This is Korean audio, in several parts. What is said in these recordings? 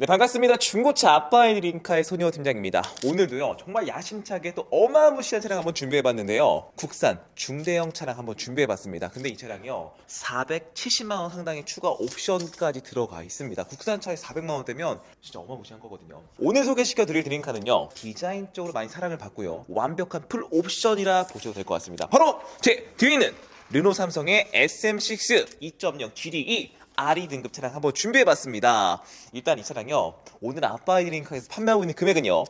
네 반갑습니다. 중고차 아빠의 링카의 손희호 팀장입니다. 오늘도요 정말 야심차게 또 어마무시한 차량 한번 준비해봤는데요. 국산 중대형 차량 한번 준비해봤습니다. 근데 이 차량이요 470만 원 상당의 추가 옵션까지 들어가 있습니다. 국산 차에 400만원 되면 진짜 어마무시한 거거든요. 오늘 소개시켜드릴 드림카는요 디자인 쪽으로 많이 사랑을 받고요 완벽한 풀 옵션이라 보셔도 될 것 같습니다. 바로 제 뒤에 있는 르노 삼성의 SM6 2.0 GDE RE 등급 차량 한번 준비해봤습니다. 일단 이 차량요. 오늘 아빠이링크에서 판매하고 있는 금액은요.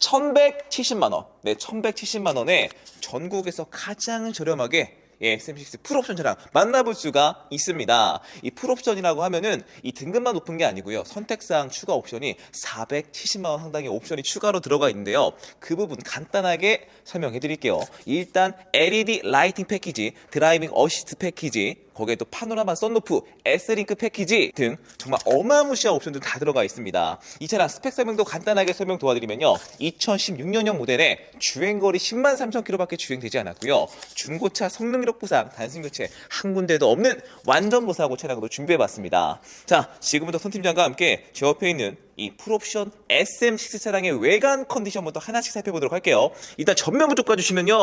1170만원. 네, 1170만원에 전국에서 가장 저렴하게 예, SM6 풀옵션 차량 만나볼 수가 있습니다. 이 풀옵션이라고 하면은 이 등급만 높은 게 아니고요. 선택사항 추가 옵션이 470만 원 상당의 옵션이 추가로 들어가 있는데요. 그 부분 간단하게 설명해 드릴게요. 일단 LED 라이팅 패키지, 드라이빙 어시스트 패키지, 거기에 또 파노라마 썬루프, S링크 패키지 등 정말 어마무시한 옵션들 다 들어가 있습니다. 이 차량 스펙 설명도 간단하게 설명 도와드리면요. 2016년형 모델에 주행거리 10만 3천 킬로밖에 주행되지 않았고요. 중고차 성능력 부상, 단순 교체 한 군데도 없는 완전 무사고 차량으로 준비해봤습니다. 자, 지금부터 손 팀장과 함께 제 옆에 있는 이 풀옵션 SM6 차량의 외관 컨디션부터 하나씩 살펴보도록 할게요. 일단 전면부 쪽 봐주시면요.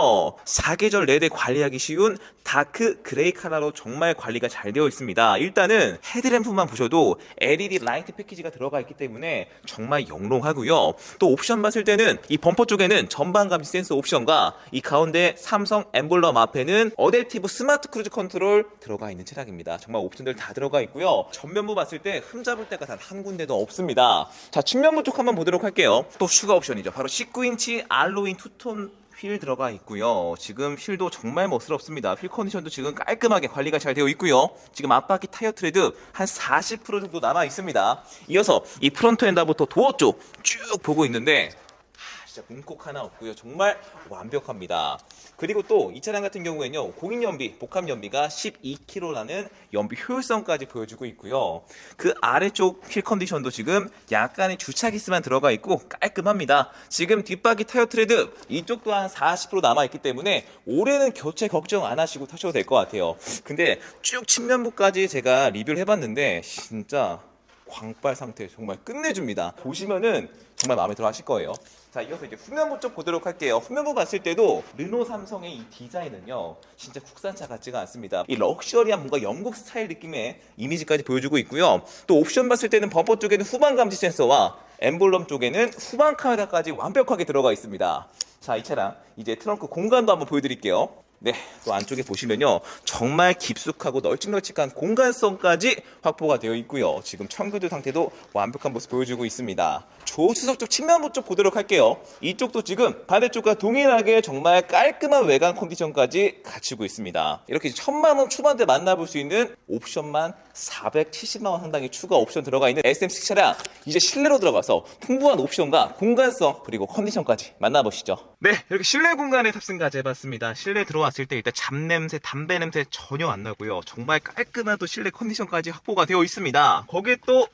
사계절 내내 관리하기 쉬운 다크 그레이 컬러로 정말 관리가 잘 되어 있습니다. 일단은 헤드램프만 보셔도 LED 라이트 패키지가 들어가 있기 때문에 정말 영롱하고요. 또 옵션 봤을 때는 이 범퍼 쪽에는 전방 감지 센서 옵션과 이 가운데 삼성 엠블럼 앞에는 어댑티브 스마트 크루즈 컨트롤 들어가 있는 차량입니다. 정말 옵션들 다 들어가 있고요. 전면부 봤을 때 흠잡을 데가 단 한 군데도 없습니다. 자, 측면부 쪽 한번 보도록 할게요. 또 추가 옵션이죠. 바로 19인치 알로인 투톤 휠 들어가 있고요. 지금 휠도 정말 멋스럽습니다. 휠 컨디션도 지금 깔끔하게 관리가 잘 되어 있고요. 지금 앞바퀴 타이어 트레드 한 40% 정도 남아 있습니다. 이어서 이 프론트 엔다부터 도어 쪽 쭉 보고 있는데 아, 진짜 문콕 하나 없고요. 정말 완벽합니다. 그리고 또 이 차량 같은 경우에는요. 공인 연비, 복합 연비가 12km라는 연비 효율성까지 보여주고 있고요. 그 아래쪽 휠 컨디션도 지금 약간의 주차 기스만 들어가 있고 깔끔합니다. 지금 뒷바퀴 타이어 트레드 이쪽도 한40% 남아 있기 때문에 올해는 교체 걱정 안 하시고 타셔도 될 것 같아요. 근데 쭉 측면부까지 제가 리뷰를 해봤는데 진짜 광빨 상태 정말 끝내줍니다. 보시면은 정말 마음에 들어 하실 거예요. 자, 이어서 이제 후면부 쪽 보도록 할게요. 후면부 봤을 때도 르노 삼성의 이 디자인은요, 진짜 국산차 같지가 않습니다. 이 럭셔리한 뭔가 영국 스타일 느낌의 이미지까지 보여주고 있고요. 또 옵션 봤을 때는 범퍼 쪽에는 후방 감지 센서와 엠블럼 쪽에는 후방 카메라까지 완벽하게 들어가 있습니다. 자, 이 차량 이제 트렁크 공간도 한번 보여드릴게요. 네, 또 안쪽에 보시면요. 정말 깊숙하고 널찍널찍한 공간성까지 확보가 되어 있고요. 지금 청교도 상태도 완벽한 모습 보여주고 있습니다. 조수석 쪽 측면부 쪽 보도록 할게요. 이쪽도 지금 반대쪽과 동일하게 정말 깔끔한 외관 컨디션까지 갖추고 있습니다. 이렇게 천만 원 초반대 만나볼 수 있는 옵션만 470만 원 상당의 추가 옵션 들어가 있는 SM6 차량 이제 실내로 들어가서 풍부한 옵션과 공간성 그리고 컨디션까지 만나보시죠. 네, 이렇게 실내 공간에 탑승까지 해봤습니다. 실내 들어 왔을 때 일단 잡냄새, 담배 냄새 전혀 안 나고요. 정말 깔끔한 또 실내 컨디션까지 확보가 되어 있습니다. 거기에 또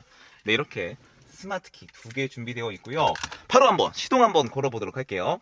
네, 이렇게 스마트 키 두 개 준비되어 있고요. 바로 한번 시동 한번 걸어보도록 할게요.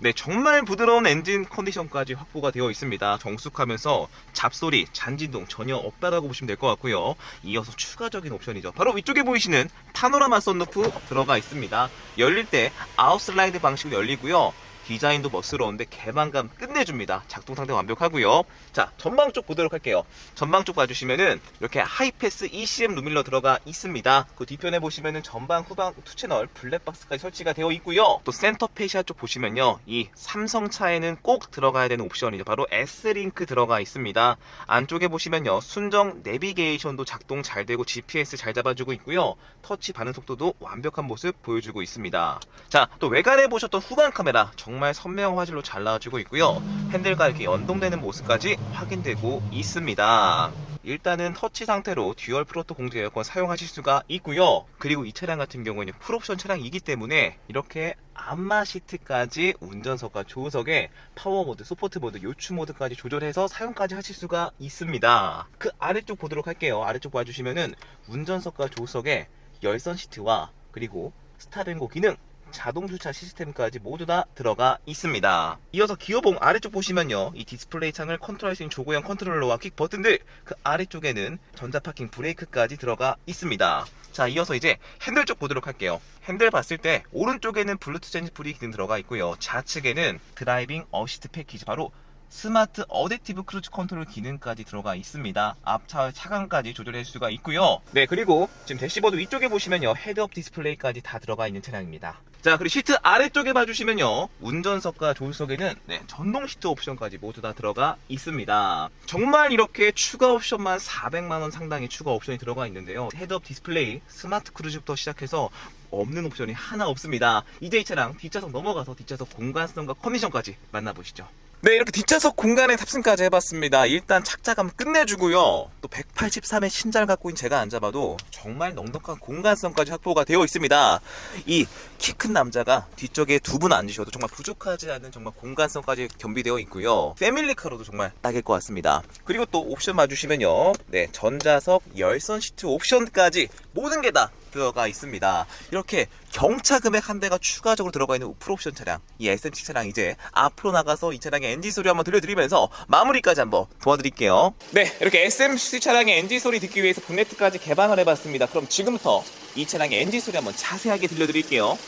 네, 정말 부드러운 엔진 컨디션까지 확보가 되어 있습니다. 정숙하면서 잡소리, 잔진동 전혀 없다라고 보시면 될 것 같고요. 이어서 추가적인 옵션이죠. 바로 위쪽에 보이시는 파노라마 썬루프 들어가 있습니다. 열릴 때 아웃슬라이드 방식으로 열리고요. 디자인도 멋스러운데 개방감 끝내줍니다. 작동 상태 완벽하고요. 자, 전방 쪽 보도록 할게요. 전방 쪽 봐주시면은 이렇게 하이패스 ECM 루밀러 들어가 있습니다. 그 뒤편에 보시면은 전방 후방 투 채널 블랙박스까지 설치가 되어 있고요. 또 센터 페시아 쪽 보시면요. 이 삼성 차에는 꼭 들어가야 되는 옵션이죠. 바로 S링크 들어가 있습니다. 안쪽에 보시면요. 순정 내비게이션도 작동 잘 되고 GPS 잘 잡아주고 있고요. 터치 반응 속도도 완벽한 모습 보여주고 있습니다. 자, 또 외관에 보셨던 후방 카메라 정말 선명한 화질로 잘 나와주고 있고요. 핸들과 이렇게 연동되는 모습까지 확인되고 있습니다. 일단은 터치 상태로 듀얼 프로토 공조 에어컨 사용하실 수가 있고요. 그리고 이 차량 같은 경우에는 풀옵션 차량이기 때문에 이렇게 안마 시트까지 운전석과 조수석에 파워 모드, 소포트 모드, 요추 모드까지 조절해서 사용까지 하실 수가 있습니다. 그 아래쪽 보도록 할게요. 아래쪽 봐주시면은 운전석과 조수석에 열선 시트와 그리고 스타트앤고 기능 자동 주차 시스템까지 모두 다 들어가 있습니다. 이어서 기어봉 아래쪽 보시면요. 이 디스플레이 창을 컨트롤할 수 있는 조그형 컨트롤러와 킥 버튼들 그 아래쪽에는 전자 파킹 브레이크까지 들어가 있습니다. 자, 이어서 이제 핸들 쪽 보도록 할게요. 핸들 봤을 때 오른쪽에는 블루투스 핸즈 프리 기능 들어가 있고요. 좌측에는 드라이빙 어시스트 패키지 바로 스마트 어댑티브 크루즈 컨트롤 기능까지 들어가 있습니다. 앞차 차간까지 조절할 수가 있고요. 네, 그리고 지금 대시보드 위쪽에 보시면요. 헤드업 디스플레이까지 다 들어가 있는 차량입니다. 자, 그리고 시트 아래쪽에 봐주시면요. 운전석과 조수석에는 네, 전동 시트 옵션까지 모두 다 들어가 있습니다. 정말 이렇게 추가 옵션만 400만원 상당의 추가 옵션이 들어가 있는데요. 헤드업 디스플레이, 스마트 크루즈부터 시작해서 없는 옵션이 하나 없습니다. 이제 이 차량 뒷좌석 넘어가서 뒷좌석 공간성과 컨디션까지 만나보시죠. 네, 이렇게 뒷좌석 공간에 탑승까지 해봤습니다. 일단 착자감 끝내주고요. 또 183의 신장을 갖고 있는 제가 앉아봐도 정말 넉넉한 공간성까지 확보가 되어 있습니다. 이 키 큰 남자가 뒤쪽에 두 분 앉으셔도 정말 부족하지 않은 정말 공간성까지 겸비되어 있고요. 패밀리카로도 정말 딱일 것 같습니다. 그리고 또 옵션 봐주시면요. 네, 전자석 열선 시트 옵션까지 모든 게 다 들어가 있습니다. 이렇게 경차 금액 한 대가 추가적으로 들어가 있는 풀옵션 차량, 이 SMC 차량 이제 앞으로 나가서 이 차량의 엔진 소리 한번 들려드리면서 마무리까지 한번 도와드릴게요. 네, 이렇게 SMC 차량의 엔진 소리 듣기 위해서 본네트까지 개방을 해봤습니다. 그럼 지금부터 이 차량의 엔진 소리 한번 자세하게 들려드릴게요.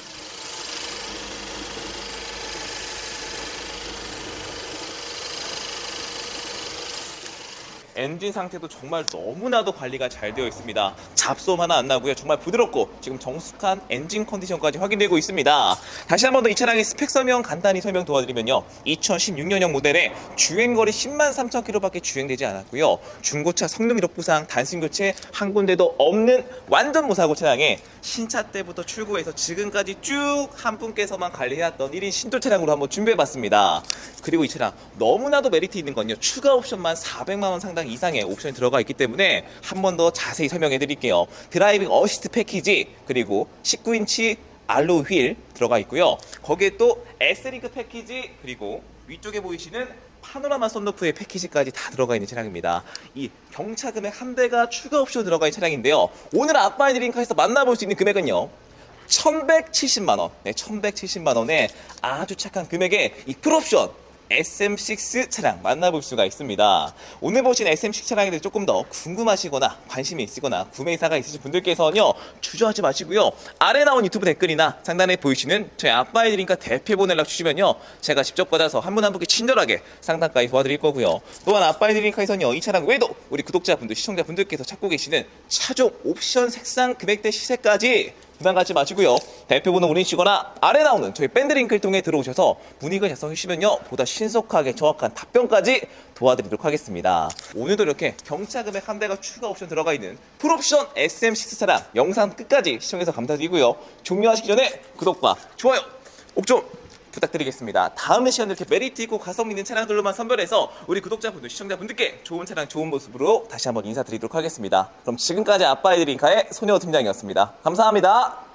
엔진 상태도 정말 너무나도 관리가 잘 되어 있습니다. 잡소음 하나 안 나고요. 정말 부드럽고 지금 정숙한 엔진 컨디션까지 확인되고 있습니다. 다시 한 번 더 이 차량의 스펙 설명 간단히 설명 도와드리면요. 2016년형 모델에 주행거리 10만 3천 킬로밖에 주행되지 않았고요. 중고차 성능 이력 부상 단순 교체 한 군데도 없는 완전 무사고 차량에 신차 때부터 출고해서 지금까지 쭉 한 분께서만 관리해왔던 1인 신도 차량으로 한번 준비해봤습니다. 그리고 이 차량 너무나도 메리트 있는 건요. 추가 옵션만 400만 원 상당 이상의 옵션이 들어가 있기 때문에 한 번 더 자세히 설명해 드릴게요. 드라이빙 어시스트 패키지 그리고 19인치 알로 휠 들어가 있고요. 거기에 또 S링크 패키지 그리고 위쪽에 보이시는 파노라마 썬루프의 패키지까지 다 들어가 있는 차량입니다. 이 경차 금액 한 대가 추가 옵션 들어가 있는 차량인데요. 오늘 아빠의 링크에서 만나볼 수 있는 금액은요. 1170만 원. 네, 1170만 원에 아주 착한 금액에 이 풀옵션 SM6 차량 만나볼 수가 있습니다. 오늘 보신 SM6 차량에 대해 조금 더 궁금하시거나 관심이 있으거나 구매 의사가 있으신 분들께서는요 주저하지 마시고요 아래 나온 유튜브 댓글이나 상단에 보이시는 저희 아빠의 드림과 대표번 연락 주시면요 제가 직접 받아서 한 분 한 분께 친절하게 상담까지 도와드릴 거고요 또한 아빠의 드림카에서는요 이 차량 외에도 우리 구독자분들 시청자분들께서 찾고 계시는 차종 옵션 색상 금액대 시세까지 부담 갖지 마시고요. 대표 번호 올리시거나 아래 나오는 저희 밴드 링크를 통해 들어오셔서 문의가 작성해 주시면요. 보다 신속하게 정확한 답변까지 도와드리도록 하겠습니다. 오늘도 이렇게 경차 금액 한 대가 추가 옵션 들어가 있는 풀옵션 SM6 차량 영상 끝까지 시청해서 감사드리고요. 종료하시기 전에 구독과 좋아요 꼭 좀 부탁드리겠습니다. 다음 시간에 이렇게 메리트 있고 가성 있는 차량들로만 선별해서 우리 구독자분들, 시청자분들께 좋은 차량, 좋은 모습으로 다시 한번 인사드리도록 하겠습니다. 그럼 지금까지 아빠의 드림카의 소녀 팀장이었습니다. 감사합니다.